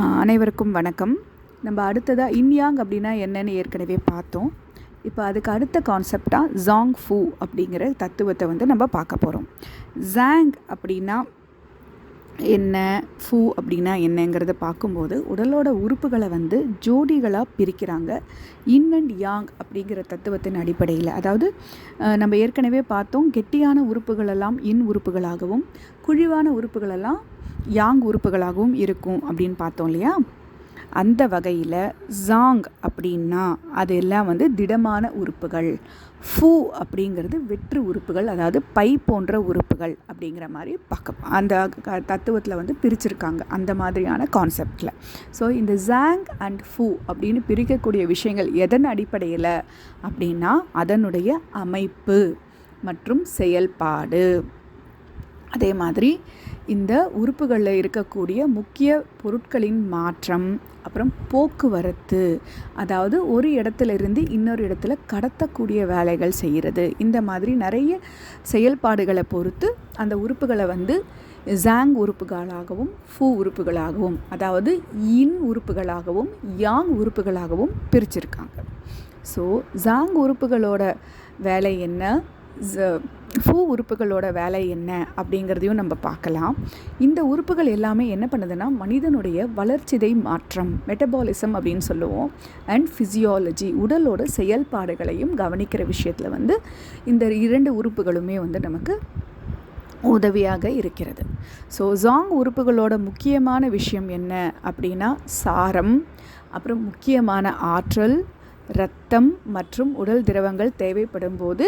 அனைவருக்கும் வணக்கம். நம்ம அடுத்ததாக இன்யாங் அப்படின்னா என்னன்னு ஏற்கனவே பார்த்தோம். இப்போ அதுக்கு அடுத்த கான்செப்டாக ஜாங் ஃபூ அப்படிங்கிற தத்துவத்தை வந்து நம்ம பார்க்க போகிறோம் ஜாங் அப்படின்னா என்ன ஃபூ அப்படின்னா என்னங்கிறத பார்க்கும்போது உடலோட உறுப்புகளை வந்து ஜோடிகளாக பிரிக்கிறாங்க. இன் அண்ட் யாங் அப்படிங்கிற தத்துவத்தின் அடிப்படையில். அதாவது நம்ம ஏற்கனவே பார்த்தோம் கெட்டியான உறுப்புகளெல்லாம் இன் உறுப்புகளாகவும் குழிவான உறுப்புகளெல்லாம் யாங் உறுப்புகளாகவும் இருக்கும் அப்படின்னு பார்த்தோம் இல்லையா? அந்த வகையில் ஜாங் அப்படின்னா அதெல்லாம் வந்து திடமான உறுப்புகள். ஃபூ அப்படிங்கிறது வெற்று உறுப்புகள் அதாவது பை போன்ற உறுப்புகள் அப்படிங்கிற மாதிரி பார்க்க அந்த க- தத்துவத்தில் வந்து பிரிச்சிருக்காங்க அந்த மாதிரியான கான்செப்டில் ஸோ இந்த ஜாங் அண்ட் ஃபூ அப்படின்னு பிரிக்கக்கூடிய விஷயங்கள் எதன் அடிப்படையில் அப்படின்னா அதனுடைய அமைப்பு மற்றும் செயல்பாடு. அதே மாதிரி இந்த உறுப்புகளில் இருக்கக்கூடிய முக்கிய பொருட்களின் மாற்றம் அப்புறம் போக்குவரத்து அதாவது ஒரு இடத்துல இருந்து இன்னொரு இடத்துல கடத்தக்கூடிய வேலைகள் செய்கிறது இந்த மாதிரி நிறைய செயல்பாடுகளை பொறுத்து அந்த உறுப்புகளை வந்து ஜாங் உறுப்புகளாகவும் ஃபூ உறுப்புகளாகவும் அதாவது இன் உறுப்புகளாகவும் யாங் உறுப்புகளாகவும் பிரிச்சிருக்காங்க. ஸோ ஜாங் உறுப்புகளோட வேலை என்ன? ஃபூ உறுப்புகளோட வேலை என்ன அப்படிங்கிறதையும் நம்ம பார்க்கலாம். இந்த உறுப்புகள் எல்லாமே என்ன பண்ணுதுன்னா மனிதனுடைய வளர்ச்சிதை மாற்றம் மெட்டபாலிசம் அப்படின்னு சொல்லுவோம் அண்ட் ஃபிசியாலஜி உடலோட செயல்பாடுகளையும் கவனிக்கிற விஷயத்தில் வந்து இந்த இரண்டு உறுப்புகளுமே வந்து நமக்கு உதவியாக இருக்கிறது. ஸோ ஜாங் உறுப்புகளோட முக்கியமான விஷயம் என்ன அப்படின்னா சாரம் அப்புறம் முக்கியமான ஆற்றல் இரத்தம் மற்றும் உடல் திரவங்கள் தேவைப்படும் போது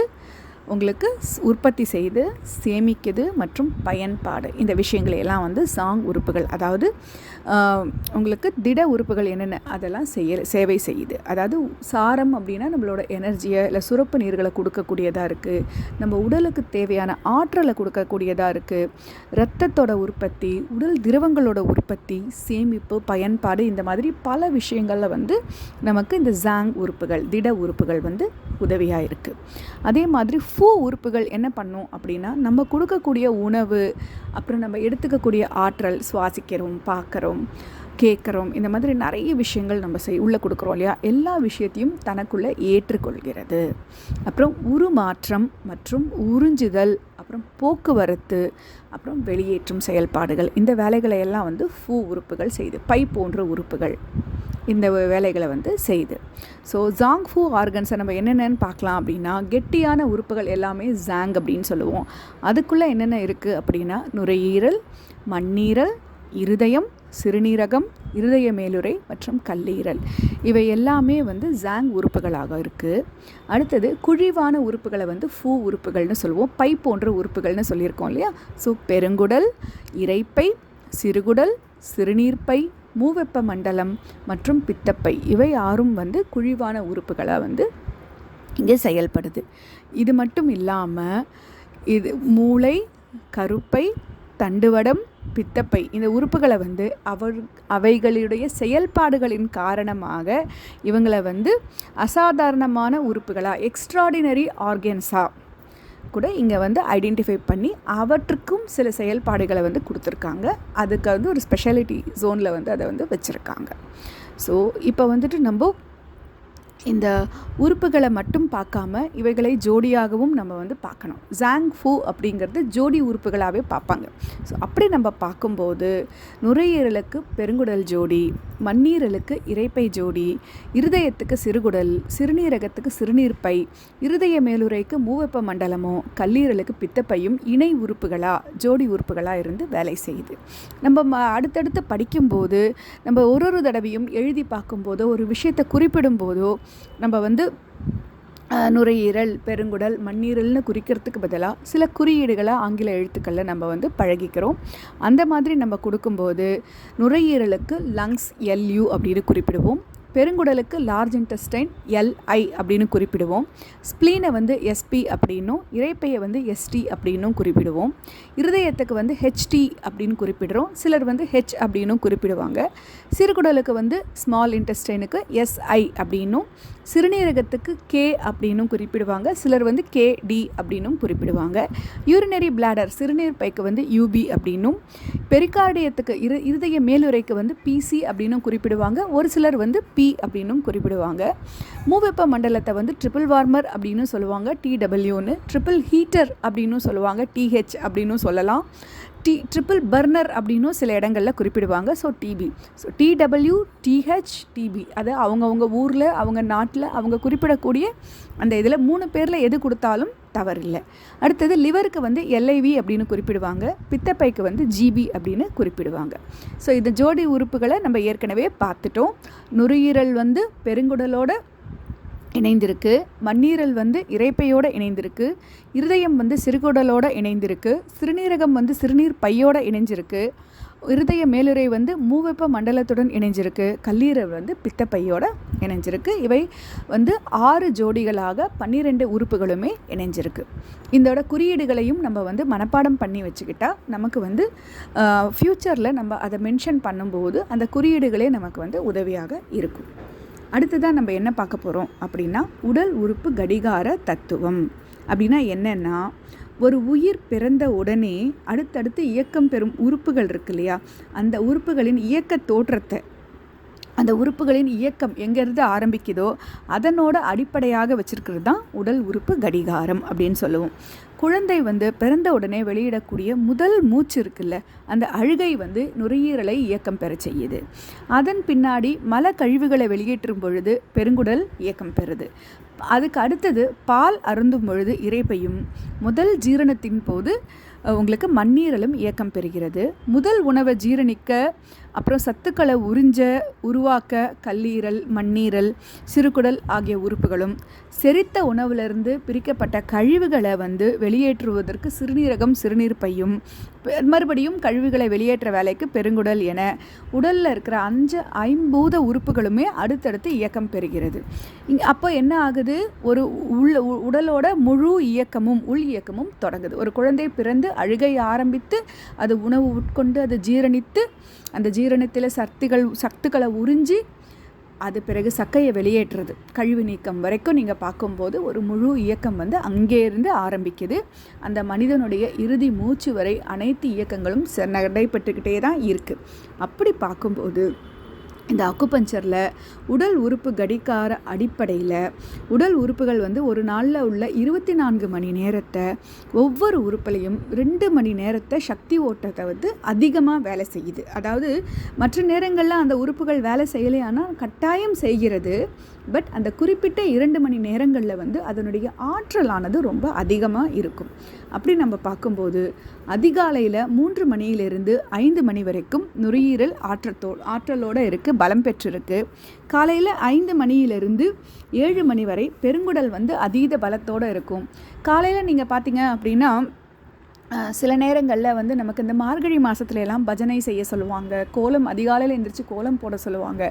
உங்களுக்கு ஸ்- உற்பத்தி செய்து சேமிக்குது மற்றும் பயன்பாடு. இந்த விஷயங்களை எல்லாம் வந்து சாங் உறுப்புகள் அதாவது உங்களுக்கு திட உறுப்புகள் என்னென்ன அதெல்லாம் செய்ய சேவை செய்யுது. அதாவது சாரம் அப்படின்னா நம்மளோட எனர்ஜியை இல்லை சுரப்பு நீர்களை கொடுக்கக்கூடியதாக இருக்குது நம்ம உடலுக்கு தேவையான ஆற்றலை கொடுக்கக்கூடியதாக இருக்குது இரத்தத்தோட உற்பத்தி உடல் திரவங்களோட உற்பத்தி சேமிப்பு பயன்பாடு இந்த மாதிரி பல விஷயங்களில் வந்து நமக்கு இந்த ஜாங் உறுப்புகள் திட உறுப்புகள் வந்து உதவியாக இருக்குது அதே மாதிரி ஃபூ உறுப்புகள் என்ன பண்ணும் அப்படின்னா நம்ம கொடுக்கக்கூடிய உணவு அப்புறம் நம்ம எடுத்துக்கக்கூடிய ஆற்றல் சுவாசிக்கிறோம் பார்க்குறோம் கேட்குறோம் இந்த மாதிரி நிறைய விஷயங்கள் நம்ம செய் உள்ளே கொடுக்குறோம் இல்லையா? எல்லா விஷயத்தையும் தனக்குள்ளே ஏற்றுக்கொள்கிறது. அப்புறம் உருமாற்றம் மற்றும் உறிஞ்சுதல் அப்புறம் போக்குவரத்து அப்புறம் வெளியேற்றும் செயல்பாடுகள் இந்த வேலைகளை எல்லாம் வந்து ஃபூ உறுப்புகள் செய்து பை போன்ற உறுப்புகள். இந்த வேலைகளை வந்து செய்யுது ஸோ ஜாங் ஃபூ ஆர்கன்ஸை நம்ம என்னென்னு பார்க்கலாம் அப்படின்னா கெட்டியான உறுப்புகள் எல்லாமே ஜாங் அப்படின்னு சொல்லுவோம். அதுக்குள்ளே என்னென்ன இருக்குது அப்படின்னா நுரையீரல் மண்ணீரல் இருதயம் சிறுநீரகம் இருதய மேலுறை மற்றும் கல்லீரல். இவை எல்லாமே வந்து ஜாங் உறுப்புகளாக இருக்குது அடுத்தது குழிவான உறுப்புகளை வந்து ஃபூ உறுப்புகள்னு சொல்லுவோம். பை போன்ற உறுப்புகள்னு சொல்லியிருக்கோம் இல்லையா? ஸோ பெருங்குடல் இரைப்பை சிறுகுடல் சிறுநீர்ப்பை மூவெப்ப மண்டலம் மற்றும் பித்தப்பை இவை ஆறும் வந்து குழிவான உறுப்புகளாக வந்து இங்கே செயல்படுது. இது மட்டும் இல்லாமல் இது மூளை கருப்பை தண்டுவடம் பித்தப்பை இந்த உறுப்புகளை வந்து அவர் அவைகளுடைய செயல்பாடுகளின் காரணமாக இவங்களை வந்து அசாதாரணமான உறுப்புகளாக எக்ஸ்ட்ராடினரி ஆர்கன்ஸாக கூட இங்கே வந்து ஐடென்டிஃபை பண்ணி அவற்றுக்கும் சில செயல்பாடுகளை வந்து கொடுத்துருக்காங்க. அதுக்கு வந்து ஒரு ஸ்பெஷாலிட்டி ஜோனில் வந்து அதை வந்து வச்சுருக்காங்க. ஸோ இப்போ வந்துட்டு நம்ம இந்த உறுப்புகளை மட்டும் பார்க்காம இவைகளை ஜோடியாகவும் நம்ம வந்து பார்க்கணும். ஜாங் ஃபூ அப்படிங்கிறது ஜோடி உறுப்புகளாகவே பார்ப்பாங்க. ஸோ அப்படி நம்ம பார்க்கும்போது நுரையீரலுக்கு பெருங்குடல் ஜோடி மண்ணீரலுக்கு இரைப்பை ஜோடி இருதயத்துக்கு சிறுகுடல் சிறுநீரகத்துக்கு சிறுநீர்ப்பை இருதய மேலுறைக்கு மூவெப்ப மண்டலமும் கல்லீரலுக்கு பித்தப்பையும் இணை உறுப்புகளாக ஜோடி உறுப்புகளாக இருந்து வேலை செய்யுது. நம்ம ம அடுத்தடுத்து படிக்கும்போது நம்ம ஒரு ஒரு தடவையும் எழுதி பார்க்கும்போதோ ஒரு விஷயத்தை குறிப்பிடும் போதோ நம்ம வந்து நுரையீரல் பெருங்குடல் மண்ணீரல்னு குறிக்கிறதுக்கு பதிலாக சில குறியீடுகளை ஆங்கில எழுத்துக்களில் நம்ம வந்து பழகிக்கிறோம். அந்த மாதிரி நம்ம கொடுக்கும்போது நுரையீரலுக்கு லங்ஸ் எல்யூ அப்படின்னு குறிப்பிடுவோம். பெருங்குடலுக்கு லார்ஜ் இன்டெஸ்டைன் எல்ஐ அப்படின்னு குறிப்பிடுவோம். ஸ்ப்ளீனை வந்து எஸ்பி அப்படின்னும் இறைப்பையை வந்து எஸ்டி அப்படின்னும் குறிப்பிடுவோம். இருதயத்துக்கு வந்து ஹெச்டி அப்படின்னு குறிப்பிடுறோம். சிலர் வந்து ஹெச் அப்படின்னும் குறிப்பிடுவாங்க. சிறுகுடலுக்கு வந்து ஸ்மால் இன்டெஸ்டைனுக்கு எஸ்ஐ அப்படின்னும். சிறுநீரகத்துக்கு கே அப்படின்னும் குறிப்பிடுவாங்க. சிலர் வந்து கேடி அப்படின்னும் குறிப்பிடுவாங்க. யூரினரி பிளாடர் சிறுநீர் பைக்கு வந்து யூபி அப்படின்னும். பெரிகார்டியத்துக்கு இரு இருதய மேலுரைக்கு வந்து பிசி அப்படின்னும் குறிப்பிடுவாங்க. ஒரு சிலர் வந்து பி அப்படின்னும் குறிப்பிடுவாங்க. மூவெப்ப மண்டலத்தை வந்து ட்ரிபிள் வார்மர் அப்படின்னு சொல்லுவாங்க. டிடபிள்யூன்னு ட்ரிபிள் ஹீட்டர் அப்படின்னும் சொல்லுவாங்க. டிஹெச் அப்படின்னும் சொல்லலாம். டி ட்ரிபிள் பர்னர் அப்படின்னும் சில இடங்களில் குறிப்பிடுவாங்க. So DB so DW DH DB அது அவங்கவுங்க ஊரில் அவங்க நாட்டில் அவங்க குறிப்பிடக்கூடிய அந்த இதில் மூணு பேரில் எது கொடுத்தாலும் தவறில்லை. அடுத்தது லிவருக்கு வந்து எல்ஐவி அப்படின்னு குறிப்பிடுவாங்க. பித்தப்பைக்கு வந்து ஜிபி அப்படின்னு குறிப்பிடுவாங்க. ஸோ இந்த ஜோடி உறுப்புகளை நம்ம ஏற்கனவே பார்த்துட்டோம். நுரையீரல் வந்து பெருங்குடலோட இணைந்திருக்கு. மண்ணீரல் வந்து இறைப்பையோடு இணைந்திருக்கு. இருதயம் வந்து சிறுகுடலோடு இணைந்திருக்கு. சிறுநீரகம் வந்து சிறுநீர் பையோட இணைஞ்சிருக்கு. இருதய மேலுறை வந்து மூவெப்ப மண்டலத்துடன் இணைஞ்சிருக்கு. கல்லீரல் வந்து பித்தப்பையோட இணைஞ்சிருக்கு. இவை வந்து ஆறு ஜோடிகளாக பன்னிரெண்டு உறுப்புகளுமே இணைஞ்சிருக்கு. இதோட குறியீடுகளையும் நம்ம வந்து மனப்பாடம் பண்ணி வச்சுக்கிட்டா நமக்கு வந்து ஃப்யூச்சரில் நம்ம அதை மென்ஷன் பண்ணும்போது அந்த குறியீடுகளே நமக்கு வந்து உதவியாக இருக்கும். அடுத்ததாக நம்ம என்ன பார்க்க போகிறோம் அப்படின்னா உடல் உறுப்பு கடிகார தத்துவம். அப்படின்னா என்னென்னா ஒரு உயிர் பிறந்த உடனே அடுத்தடுத்து இயக்கம் பெறும் உறுப்புகள் இருக்கு இல்லையா? அந்த உறுப்புகளின் இயக்க தோற்றத்தை அந்த உறுப்புகளின் இயக்கம் எங்கேருந்து ஆரம்பிக்குதோ அதனோட அடிப்படையாக வச்சுருக்கிறது தான் உடல் உறுப்பு கடிகாரம் அப்படின்னு சொல்லுவோம். குழந்தை வந்து பிறந்த உடனே வெளியிடக்கூடிய முதல் மூச்சு இருக்குல்ல அந்த அழுகை வந்து நுரையீரலை இயக்கம் பெற செய்யுது. அதன் பின்னாடி மல கழிவுகளை வெளியேற்றும் பொழுது பெருங்குடல் இயக்கம் பெறுது. அதுக்கு அடுத்தது பால் அருந்தும் பொழுது இறைப்பையும் முதல் ஜீரணத்தின் போது உங்களுக்கு மண்ணீரலும் இயக்கம் பெறுகிறது. முதல் உணவை ஜீரணிக்க அப்புறம் சத்துக்களை உறிஞ்ச உருவாக்க கல்லீரல் மண்ணீரல் சிறுகுடல் ஆகிய உறுப்புகளும் செரித்த உணவிலிருந்து பிரிக்கப்பட்ட கழிவுகளை வந்து வெளியேற்றுவதற்கு சிறுநீரகம் சிறுநீர் பையும் மறுபடியும் கழிவுகளை வெளியேற்ற வேலைக்கு பெருங்குடல் என உடலில் இருக்கிற அஞ்சு ஐம்பூத உறுப்புகளுமே அடுத்தடுத்து இயக்கம் பெறுகிறது. இங்கே அப்போ என்ன ஆகுது? ஒரு உள்ள உடலோட முழு இயக்கமும் உள் இயக்கமும் தொடங்குது. ஒரு குழந்தை பிறந்து அழுகை ஆரம்பித்து அது உணவு உட்கொண்டு அது ஜீரணித்து அந்த ஜீரணத்தில் சக்திகள் சத்துக்களை உறிஞ்சி அது பிறகு சக்கையை வெளியேற்றுறது. கழிவு நீக்கம் வரைக்கும் நீங்கள் பார்க்கும்போது ஒரு முழு இயக்கம் வந்து அங்கேருந்து ஆரம்பிக்குது. அந்த மனிதனுடைய இறுதி மூச்சு வரை அனைத்து இயக்கங்களும் நடைபெற்றுக்கிட்டே தான் இருக்குது அப்படி பார்க்கும்போது இந்த அக்குபஞ்சரில் உடல் உறுப்பு கடிகார அடிப்படையில் உடல் உறுப்புகள் வந்து ஒரு நாளில் உள்ள இருபத்தி நான்கு மணி நேரத்தை ஒவ்வொரு உறுப்புலையும் ரெண்டு மணி நேரத்தை சக்தி ஓட்டத்தை வந்து அதிகமாக வேலை செய்யுது. அதாவது மற்ற நேரங்களில் அந்த உறுப்புகள் வேலை செய்யலையானால் கட்டாயம் செய்கிறது. பட் அந்த குறிப்பிட்ட இரண்டு மணி நேரங்களில் வந்து அதனுடைய ஆற்றலானது ரொம்ப அதிகமாக இருக்கும். அப்படி நம்ம பார்க்கும்போது அதிகாலையில் மூன்று மணியிலிருந்து ஐந்து மணி வரைக்கும் நுரையீரல் ஆற்றத்தோ ஆற்றலோடு இருக்குது பலம் பெற்றிருக்கு. காலையில் ஐந்து மணியிலிருந்து ஏழு மணி வரை பெருங்குடல் வந்து அதீத பலத்தோடு இருக்கும். காலையில் நீங்கள் பார்த்தீங்க அப்படின்னா சில நேரங்களில் வந்து நமக்கு இந்த மார்கழி மாதத்துல எல்லாம் பஜனை செய்ய சொல்லுவாங்க. கோலம் அதிகாலையில் எந்திரிச்சு கோலம் போட சொல்லுவாங்க.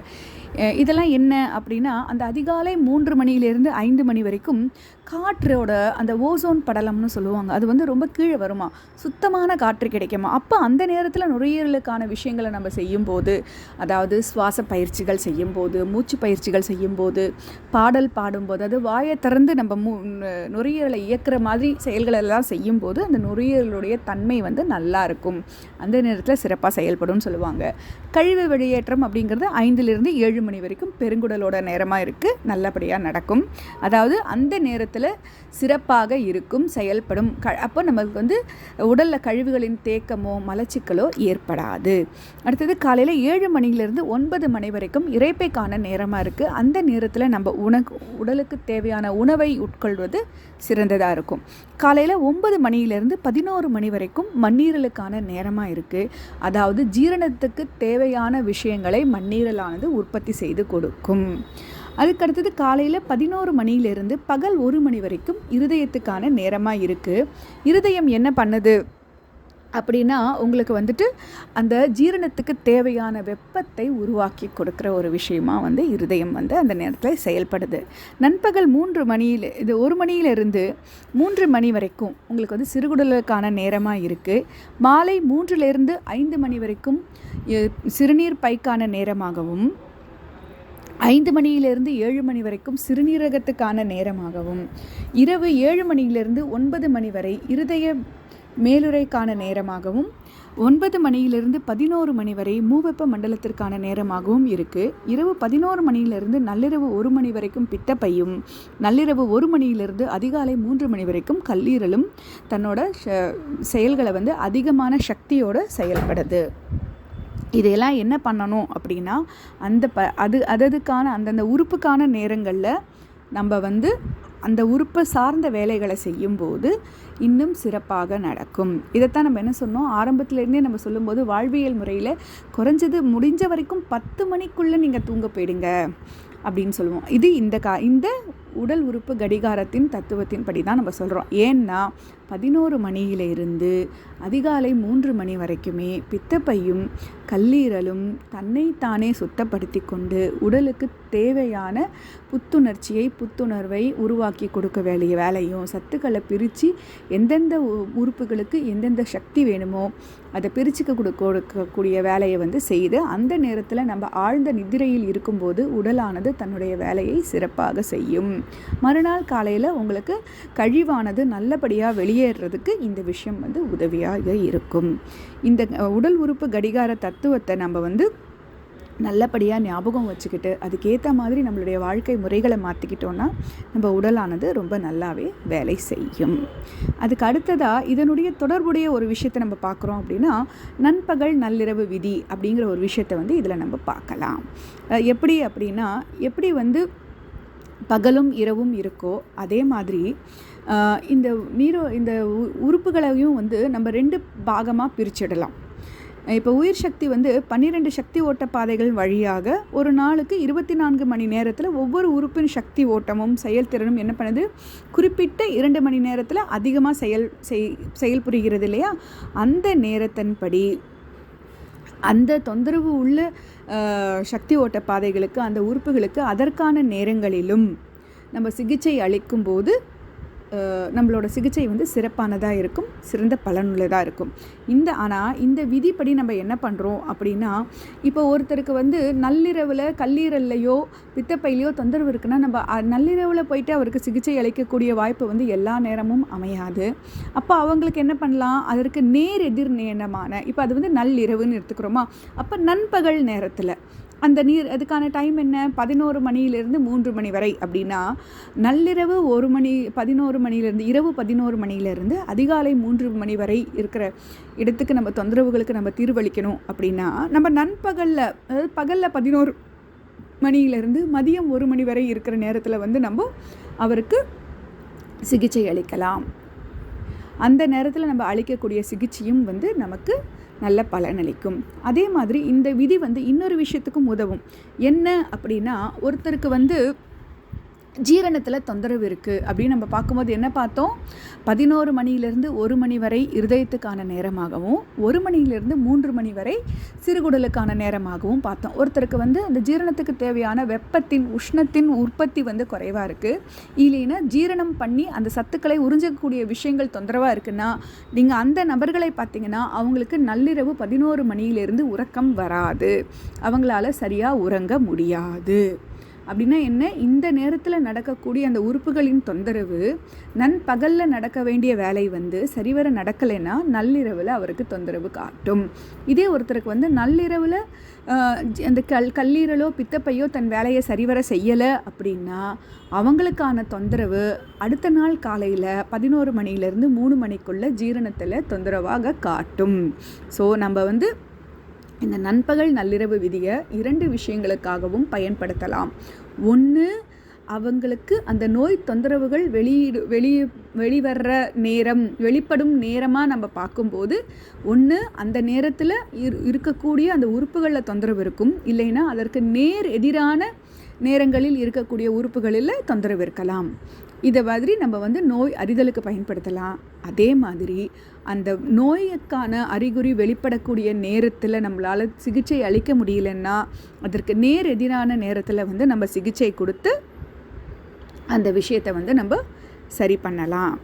இதெல்லாம் என்ன அப்படின்னா அந்த அதிகாலை மூன்று மணியிலேருந்து ஐந்து மணி வரைக்கும் காற்றோட அந்த ஓசோன் படலம்னு சொல்லுவாங்க. அது வந்து ரொம்ப கீழே வருமா? சுத்தமான காற்று கிடைக்குமா? அப்போ அந்த நேரத்தில் நுரையீரலுக்கான விஷயங்களை நம்ம செய்யும்போது அதாவது சுவாச பயிற்சிகள் செய்யும்போது மூச்சு பயிற்சிகள் செய்யும்போது பாடல் பாடும்போது அது வாயை திறந்து நம்ம மூ நுரையீரலை இயக்கிற மாதிரி செயல்களெல்லாம் செய்யும்போது அந்த நுரையீரல் நுரையீரலுடைய தன்மை வந்து நல்லா இருக்கும். அந்த நேரத்தில் சிறப்பாக செயல்படும் சொல்லுவாங்க. கழிவு வெளியேற்றம் அப்படிங்கிறது ஐந்துலேருந்து ஏழு மணி வரைக்கும் பெருங்குடலோட நேரமாக இருக்குது நல்லபடியாக நடக்கும். அதாவது அந்த நேரத்தில் சிறப்பாக இருக்கும் செயல்படும். க அப்போ நமக்கு வந்து உடலில் கழிவுகளின் தேக்கமோ மலச்சிக்கலோ ஏற்படாது. அடுத்தது காலையில் ஏழு மணிலேருந்து ஒன்பது மணி வரைக்கும் இறைப்பைக்கான நேரமாக இருக்குது அந்த நேரத்தில் நம்ம உணவு உடலுக்கு தேவையான உணவை உட்கொள்வது சிறந்ததாக இருக்கும். காலையில் ஒன்பது மணியிலேருந்து பதினோரு மணி வரைக்கும் மண்ணீரலுக்கான நேரமாக இருக்குது அதாவது ஜீரணத்துக்கு தேவையான விஷயங்களை மண்ணீரலானது உற்பத்தி செய்து கொடுக்கும். அதுக்கடுத்தது காலையில் பதினோரு மணியிலிருந்து பகல் ஒரு மணி வரைக்கும் இருதயத்துக்கான நேரமாக இருக்குது இருதயம் என்ன பண்ணுது? அப்படின்னா உங்களுக்கு வந்துட்டு அந்த ஜீரணத்துக்கு தேவையான வெப்பத்தை உருவாக்கி கொடுக்குற ஒரு விஷயமாக வந்து இருதயம் வந்து அந்த நேரத்தில் செயல்படுது. நண்பகல் மூன்று மணியில் இது ஒரு மணியிலிருந்து மூன்று மணி வரைக்கும் உங்களுக்கு வந்து சிறுகுடலுக்கான நேரமாக இருக்குது மாலை மூன்றிலிருந்து ஐந்து மணி வரைக்கும் சிறுநீர் பைக்கான நேரமாகவும் ஐந்து மணியிலிருந்து ஏழு மணி வரைக்கும் சிறுநீரகத்துக்கான நேரமாகவும் இரவு ஏழு மணியிலிருந்து ஒன்பது மணி வரை இருதய மேலுறைக்கான நேரமாகவும் ஒன்பது மணியிலிருந்து பதினோரு மணி வரை மூவெப்ப மண்டலத்திற்கான நேரமாகவும் இருக்குது இரவு பதினோரு மணியிலிருந்து நள்ளிரவு ஒரு மணி வரைக்கும் பித்தப்பையும் நள்ளிரவு ஒரு மணியிலிருந்து அதிகாலை மூன்று மணி வரைக்கும் கல்லீரலும் தன்னோட செயல்களை வந்து அதிகமான சக்தியோடு செயல்படுது. இதையெல்லாம் என்ன பண்ணணும் அப்படின்னா அந்த ப அது அததுக்கான அந்தந்த உறுப்புக்கான நேரங்களில் நம்ம வந்து அந்த உறுப்பை சார்ந்த வேலைகளை செய்யும்போது இன்னும் சிறப்பாக நடக்கும். இதைத்தான் நம்ம என்ன சொன்னோம்? ஆரம்பத்துலேருந்தே நம்ம சொல்லும்போது வாழ்வியல் முறையில் குறைஞ்சது முடிஞ்ச வரைக்கும் பத்து மணிக்குள்ளே நீங்கள் தூங்க போயிடுங்க அப்படின்னு சொல்லுவோம். இது இந்த கா இந்த உடல் உறுப்பு கடிகாரத்தின் தத்துவத்தின் படி தான் நம்ம சொல்கிறோம் ஏன்னா பதினோரு மணியிலிருந்து அதிகாலை மூன்று மணி வரைக்குமே பித்தப்பையும் கல்லீரலும் தன்னைத்தானே சுத்தப்படுத்தி கொண்டு உடலுக்கு தேவையான புத்துணர்ச்சியை புத்துணர்வை உருவாக்கி கொடுக்க வேண்டிய வேலையும் சத்துக்களை பிரித்து எந்தெந்த உறுப்புகளுக்கு எந்தெந்த சக்தி வேணுமோ அதை பிரிச்சுக்க கொடுக்க கொடுக்கக்கூடிய வேலையை வந்து செய்து அந்த நேரத்தில் நம்ம ஆழ்ந்த நிதிரையில் இருக்கும்போது உடலானது தன்னுடைய வேலையை சிறப்பாக செய்யும். மறுநாள் காலையில் உங்களுக்கு கழிவானது நல்லபடியாக வெளியேறதுக்கு இந்த விஷயம் வந்து உதவியாக இருக்கும். இந்த உடல் உறுப்பு கடிகார தத்துவத்தை நம்ம வந்து நல்லபடியாக ஞாபகம் வச்சுக்கிட்டு அதுக்கேற்ற மாதிரி நம்மளுடைய வாழ்க்கை முறைகளை மாற்றிக்கிட்டோன்னா நம்ம உடலானது ரொம்ப நல்லாவே வேலை செய்யும். அதுக்கு அடுத்ததாக இதனுடைய தொடர்புடைய ஒரு விஷயத்தை நம்ம பார்க்குறோம் அப்படின்னா நண்பகல் நள்ளிரவு விதி அப்படிங்கிற ஒரு விஷயத்தை வந்து இதில் நம்ம பார்க்கலாம். எப்படி அப்படின்னா எப்படி வந்து பகலும் இரவும் இருக்கோ அதே மாதிரி இந்த மீரோ இந்த உ- உறுப்புகளையும் வந்து நம்ம ரெண்டு பாகமாக பிரிச்சிடலாம். இப்போ உயிர் சக்தி வந்து பன்னிரெண்டு சக்தி ஓட்ட பாதைகள் வழியாக ஒரு நாளுக்கு இருபத்தி நான்கு மணி நேரத்தில் ஒவ்வொரு உறுப்பின் சக்தி ஓட்டமும் செயல்திறனும் என்ன பண்ணுது? குறிப்பிட்ட இரண்டு மணி நேரத்தில் அதிகமாக செயல் செய் செயல்புரிகிறது இல்லையா? அந்த நேரத்தின்படி அந்த தொந்தரவு உள்ள சக்தி ஓட்ட பாதைகளுக்கு அந்த உறுப்புகளுக்கு அதற்கான நேரங்களிலும் நம்ம சிகிச்சை அளிக்கும்போது நம்மளோட சிகிச்சை வந்து சிறப்பானதாக இருக்கும் சிறந்த பலனுள்ளதாக இருக்கும். இந்த ஆனால் இந்த விதிப்படி நம்ம என்ன பண்ணுறோம் அப்படின்னா இப்போ ஒருத்தருக்கு வந்து நள்ளிரவில் கல்லீரல்லையோ பித்தப்பையிலையோ தொந்தரவு இருக்குன்னா நம்ம நள்ளிரவில் போயிட்டு அவருக்கு சிகிச்சை அளிக்கக்கூடிய வாய்ப்பு வந்து எல்லா நேரமும் அமையாது. அப்போ அவங்களுக்கு என்ன பண்ணலாம்? அதற்கு நேர் எதிர் நேரமான இப்போ அது வந்து நள்ளிரவுன்னு எடுத்துக்கிறோமா? அப்போ நண்பகல் நேரத்தில் அந்த நீர் அதுக்கான டைம் என்ன? பதினோரு மணியிலிருந்து மூன்று மணி வரை அப்படின்னா நள்ளிரவு ஒரு மணி பதினோரு மணியிலேருந்து இரவு பதினோரு மணியிலேருந்து அதிகாலை மூன்று மணி வரை இருக்கிற இடத்துக்கு நம்ம தொந்தரவுகளுக்கு நம்ம தீர்வளிக்கணும் அப்படின்னா நம்ம நண்பகலில் அதாவது பகலில் பதினோரு மணியிலேருந்து மதியம் ஒரு மணி வரை இருக்கிற நேரத்தில் வந்து நம்ம அவருக்கு சிகிச்சை அளிக்கலாம். அந்த நேரத்தில் நம்ம அளிக்கக்கூடிய சிகிச்சையும் வந்து நமக்கு நல்ல பலனளிக்கும் அதே மாதிரி இந்த விதி வந்து இன்னொரு விஷயத்துக்கும் உதவும். என்ன அப்படின்னா ஒருத்தருக்கு வந்து ஜீரணத்தில் தொந்தரவு இருக்குது அப்படின்னு நம்ம பார்க்கும்போது என்ன பார்த்தோம்? பதினோரு மணியிலிருந்து ஒரு மணி வரை இருதயத்துக்கான நேரமாகவும் ஒரு மணியிலிருந்து மூன்று மணி வரை சிறுகுடலுக்கான நேரமாகவும் பார்த்தோம். ஒருத்தருக்கு வந்து அந்த ஜீரணத்துக்கு தேவையான வெப்பத்தின் உஷ்ணத்தின் உற்பத்தி வந்து குறைவாக இருக்குது இல்லைன்னா ஜீரணம் பண்ணி அந்த சத்துக்களை உறிஞ்சக்கூடிய விஷயங்கள் தொந்தரவாக இருக்குன்னா நீங்கள் அந்த நபர்களை பார்த்தீங்கன்னா அவங்களுக்கு நள்ளிரவு பதினோரு மணியிலிருந்து உறக்கம் வராது. அவங்களால சரியாக உறங்க முடியாது. அப்படின்னா என்ன? இந்த நேரத்தில் நடக்கக்கூடிய அந்த உறுப்புகளின் தொந்தரவு நண்பகலில் நடக்க வேண்டிய வேலை வந்து சரிவர நடக்கலைன்னா நள்ளிரவில் அவருக்கு தொந்தரவு காட்டும். இதே ஒருத்தருக்கு வந்து நள்ளிரவில் அந்த கல் கல்லீரலோ பித்தப்பையோ தன் வேலையை சரிவர செய்யலை அப்படின்னா அவங்களுக்கான தொந்தரவு அடுத்த நாள் காலையில் பதினோரு மணியிலேருந்து மூணு மணிக்குள்ளே ஜீரணத்தில் தொந்தரவாக காட்டும். ஸோ நம்ம வந்து இந்த நண்பகல் நள்ளிரவு விதியை இரண்டு விஷயங்களுக்காகவும் பயன்படுத்தலாம். ஒன்று அவங்களுக்கு அந்த நோய் தொந்தரவுகள் வெளியீடு வெளி வெளிவர்ற நேரம் வெளிப்படும் நேரமாக நம்ம பார்க்கும்போது ஒன்று அந்த நேரத்தில் இரு இருக்கக்கூடிய அந்த உறுப்புகளில் தொந்தரவு இருக்கும். இல்லைன்னா அதற்கு நேர் எதிரான நேரங்களில் இருக்கக்கூடிய உறுப்புகளில் தொந்தரவு இருக்கலாம் இதை மாதிரி நம்ம வந்து நோய் அறிதலுக்கு பயன்படுத்தலாம். அதே மாதிரி அந்த நோய்க்கான அறிகுறி வெளிப்படக்கூடிய நேரத்தில் நம்மளால் சிகிச்சை அளிக்க முடியலன்னா அதற்கு நேர் எதிரான நேரத்தில் வந்து நம்ம சிகிச்சை கொடுத்து அந்த விஷயத்தை வந்து நம்ம சரி பண்ணலாம்.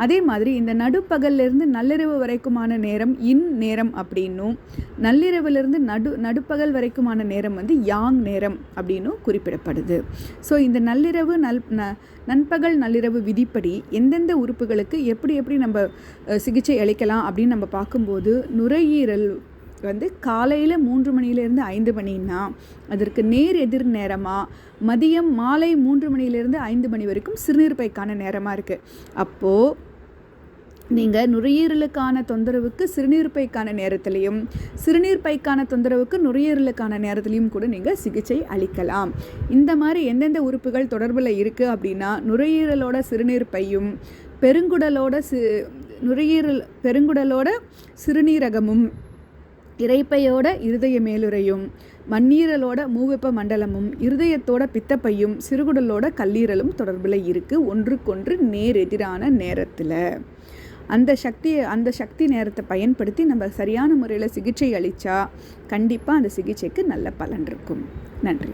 அதே மாதிரி இந்த நடுப்பகல்லேருந்து நள்ளிரவு வரைக்குமான நேரம் இன் நேரம் அப்படின்னும் நள்ளிரவுலேருந்து நடு நடுப்பகல் வரைக்குமான நேரம் வந்து யாங் நேரம் அப்படின்னும் குறிப்பிடப்படுது. ஸோ இந்த நள்ளிரவு நல் ந நண்பகல் நள்ளிரவு விதிப்படி எந்தெந்த உறுப்புகளுக்கு எப்படி எப்படி நம்ம சிகிச்சை அளிக்கலாம் அப்படின்னு நம்ம பார்க்கும்போது நுரையீரல் வந்து காலையில் மூன்று மணியிலேருந்து ஐந்து மணின்னா அதற்கு நேர் எதிர் நேரமாக மதியம் மாலை மூன்று மணியிலேருந்து ஐந்து மணி வரைக்கும் சிறுநீர்ப்பைக்கான நேரமாக இருக்குது அப்போது நீங்கள் நுரையீரலுக்கான தொந்தரவுக்கு சிறுநீர்ப்பைக்கான நேரத்திலையும் சிறுநீர்ப்பைக்கான தொந்தரவுக்கு நுரையீரலுக்கான நேரத்திலையும் கூட நீங்கள் சிகிச்சை அளிக்கலாம். இந்த மாதிரி எந்தெந்த உறுப்புகள் தொடர்பில் இருக்குது அப்படின்னா நுரையீரலோட சிறுநீர்ப்பையும் பெருங்குடலோட சி நுரையீரல் பெருங்குடலோட சிறுநீரகமும் இறைப்பையோட இருதய மேலுறையும் மண்ணீரலோட மூவெப்ப மண்டலமும் இருதயத்தோட பித்தப்பையும் சிறுகுடலோட கல்லீரலும் தொடர்பில் இருக்குது ஒன்றுக்கொன்று நேர் எதிரான நேரத்தில். அந்த சக்தியை அந்த சக்தி நேரத்தை பயன்படுத்தி நம்ம சரியான முறையில் சிகிச்சை அளித்தா கண்டிப்பாக அந்த சிகிச்சைக்கு நல்ல பலன் இருக்கும். நன்றி.